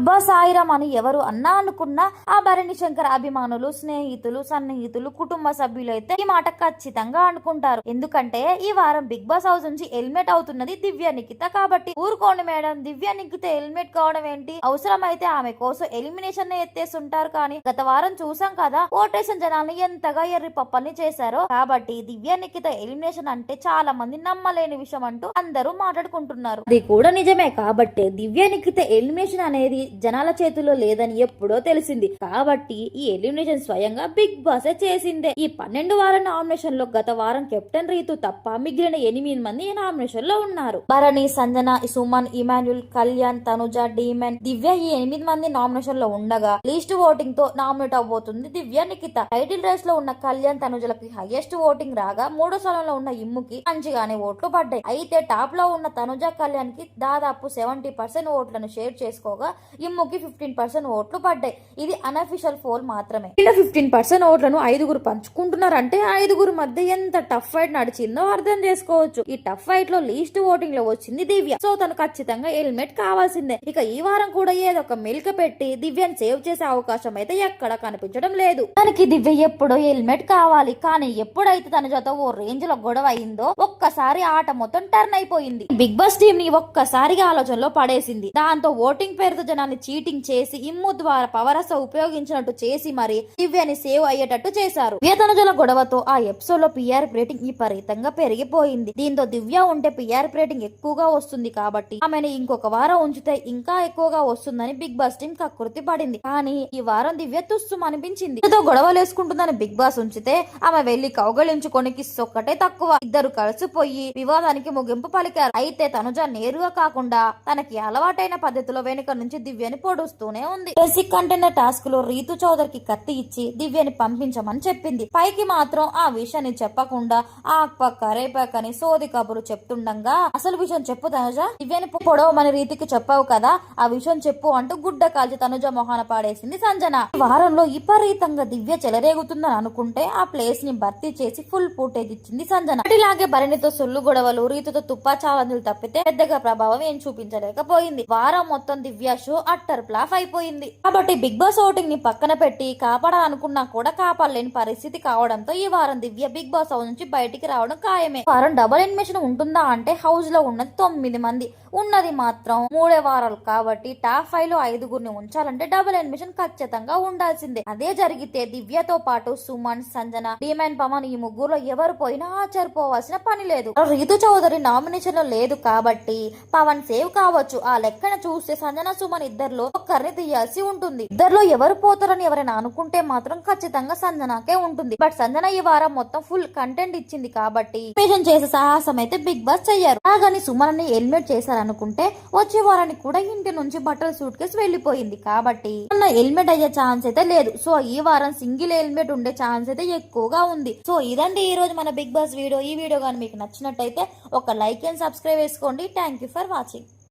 అబ్బా సాయిరామ్ అని ఎవరు అన్నా అనుకున్నా ఆ భరణి శంకర్ అభిమానులు స్నేహితులు సన్నిహితులు కుటుంబ సభ్యులు అయితే ఈ మాట ఖచ్చితంగా అనుకుంటారు. ఎందుకంటే ఈ వారం బిగ్ బాస్ హౌస్ నుంచి హెల్మెట్ అవుతున్నది దివ్య నిఖిత కాబట్టి ఊరుకోండి మేడం. దివ్య నిఖిత హెల్మెట్ కావడం ఏంటి? అవసరమైతే ఆమె కోసం ఎలిమినేషన్ ఎత్తేస్తుంటారు కానీ గత వారం చూసాం కదా ఓటేషన్ జనాన్ని ఎంతగా ఎర్రి పప్పని చేశారో. కాబట్టి దివ్య నిఖిత ఎలిమినేషన్ అంటే చాలా మంది నమ్మలేని విషయం అంటూ అందరూ మాట్లాడుకుంటున్నారు. అది కూడా నిజమే కాబట్టి దివ్య నిఖిత ఎలిమినేషన్ అనేది జనాల చేతుల్లో లేదని ఎప్పుడో తెలిసింది. కాబట్టి ఈ ఎలిమినేషన్ స్వయంగా బిగ్ బాస్ చేసిందే. ఈ పన్నెండు వారం నామినేషన్లో గత వారం కెప్టెన్ రీతు తప్ప మిగిలిన ఎనిమిది మంది ఈ నామినేషన్లో ఉన్నారు. భరణి సంజన సుమన్ ఇమాన్యుల్ కళ్యాణ్ తనుజ డీమెన్ దివ్య ఈ ఎనిమిది మంది నామినేషన్లో ఉండగా లీస్ట్ ఓటింగ్తో నామినేట్ అవబోతుంది దివ్య నిఖిత. టైటిల్ రేస్లో ఉన్న కళ్యాణ్ తనుజలకి హైయెస్ట్ ఓటింగ్ రాగా మూడో స్థానంలో ఉన్న ఇమ్ముకి మంచిగానే ఓట్లు పడ్డాయి. అయితే టాప్లో ఉన్న తనుజ కళ్యాణ్కి దాదాపు సెవెంటీ పర్సెంట్ ఓట్లను షేర్ చేసుకోగా ఇమ్ముకి ఫిఫ్టీన్ పర్సెంట్ ఓట్లు పడ్డాయి. ఇది అనఫిషియల్ పోల్ మాత్రమే. ఇలా ఫిఫ్టీన్ పర్సెంట్ ఓట్లను ఐదుగురు పంచుకుంటున్నారంటే ఐదుగురు మధ్య ఎంత టఫ్ ఫైట్ నడిచిందో అర్థం చేసుకోవచ్చు. ఈ టఫ్ ఫైట్లో లీస్ట్ ఓటింగ్లో వచ్చింది దివ్య. సో తను ఖచ్చితంగా హెల్మెట్ కావాల్సిందే. ఇక ఈ వారం కూడా ఏదో ఒక మెలిక పెట్టి దివ్యని సేవ్ చేసే అవకాశం అయితే ఎక్కడ కనిపించడం లేదు. తనకి దివ్య ఎప్పుడో హెల్మెట్ కావాలి. కానీ ఎప్పుడైతే తన జత ఓ రేంజ్లో గొడవ అయిందో ఒక్కసారి ఆట మొత్తం టర్న్ అయిపోయింది. బిగ్ బాస్ టీం ని ఒక్కసారిగా ఆలోచనలో పడేసింది. దాంతో ఓటింగ్ పేరుతో జనాలు జనాన్ని చీటింగ్ చేసి ఇమ్ము ద్వారా పవరస ఉపయోగించినట్టు చేసి మరి దివ్యని సేవ్ అయ్యేటట్టు చేశారు. వేతనజల గొడవతో ఆ ఎపిసోడ్లో పిఆర్ రేటింగ్ విపరీతంగా పెరిగిపోయింది. దీంతో దివ్య ఉంటే పిఆర్ రేటింగ్ ఎక్కువగా వస్తుంది కాబట్టి ఆమెను ఇంకొక వారం ఉంచితే ఇంకా ఎక్కువగా వస్తుందని బిగ్ బాస్ టీం కకృతి పడింది. కానీ ఈ వారం దివ్య తుస్సుం అనిపించింది. ఏదో గొడవలేసుకుంటుందని బిగ్ బాస్ ఉంచితే ఆమె వెళ్ళి కౌగలించుకొని కిస్ ఒక్కటే తక్కువ. ఇద్దరు కలిసిపోయి వివాదానికి ముగింపు పలికారు. అయితే తనుజ నేరుగా కాకుండా తనకి అలవాటైన పద్ధతిలో వెనుక నుంచి దివ్య దివ్యని పొడుస్తూనే ఉంది. బేసిక్ కంటైనర్ టాస్క్లో రీతు చౌదరికి కత్తి ఇచ్చి దివ్యని పంపించమని చెప్పింది. పైకి మాత్రం ఆ విషయాన్ని చెప్పకుండా ఆ పక్క రేపక్కని సోది కబురు చెప్తుండగా అసలు విషయం చెప్పు తనుజ. దివ్యని పొడవమని రీతికి చెప్పావు కదా. ఆ విషయం చెప్పు అంటూ గుడ్డ కాల్చి తనుజ మొహాన పాడేసింది సంజన. వారంలో విపరీతంగా దివ్య చెలరేగుతుందని అనుకుంటే ఆ ప్లేస్ని భర్తీ చేసి ఫుల్ ఫుటేజ్ ఇచ్చింది సంజన. ఇలాగే భరణితో సొల్లు గొడవలు రీతితో తుప్పా చాలందులు తప్పితే పెద్దగా ప్రభావం ఏం చూపించలేకపోయింది. వారం మొత్తం దివ్య షో అట్టర్ ప్లాఫ్ అయిపోయింది. కాబట్టి బిగ్ బాస్ ఓటింగ్ని పక్కన పెట్టి కాపాడాలనుకున్నా కూడా కాపాడలేని పరిస్థితి కావడంతో ఈ వారం దివ్య బిగ్ బాస్ హౌస్ నుంచి బయటికి రావడం ఖాయమే. వారం డబుల్ ఎనిమిషన్ ఉంటుందా అంటే హౌస్లో ఉన్నది తొమ్మిది మంది. ఉన్నది మాత్రం మూడే వారాలు కాబట్టి టాప్ ఫైవ్లో ఐదుగురిని ఉంచాలంటే డబుల్ అడ్మిషన్ ఖచ్చితంగా ఉండాల్సిందే. అదే జరిగితే దివ్యతో పాటు సుమన్ సంజన డిమాన్ పవన్ ఈ ముగ్గురులో ఎవరు పోయినా ఆచరిపోవాల్సిన పని లేదు. రీతు చౌదరి నామినేషన్లో లేదు కాబట్టి పవన్ సేవ్ కావచ్చు. ఆ లెక్కన చూస్తే సంజన సుమన్ ఇద్దరిలో ఒక్కరిని తీయాల్సి ఉంటుంది. ఇద్దరిలో ఎవరు పోతారని ఎవరైనా అనుకుంటే మాత్రం ఖచ్చితంగా సంజనాకే ఉంటుంది. బట్ సంజన ఈ వారం మొత్తం ఫుల్ కంటెంట్ ఇచ్చింది కాబట్టి చేసే సాహసం అయితే బిగ్ బాస్ చెయ్యారు. అలాగని సుమన్ని ఎలిమినేట్ అనుకుంటే వచ్చే వారానికి కూడా ఇంటి నుంచి బట్టల సూట్ కేసు వెళ్ళిపోయింది కాబట్టి మొన్న హెల్మెట్ అయ్యే ఛాన్స్ అయితే లేదు. సో ఈ వారం సింగిల్ హెల్మెట్ ఉండే ఛాన్స్ అయితే ఎక్కువగా ఉంది. సో ఇదండి ఈ రోజు మన బిగ్ బాస్ వీడియో. ఈ వీడియో కానీ మీకు నచ్చినట్టయితే ఒక లైక్ అండ్ సబ్స్క్రైబ్ చేసుకోండి. Thank you for watching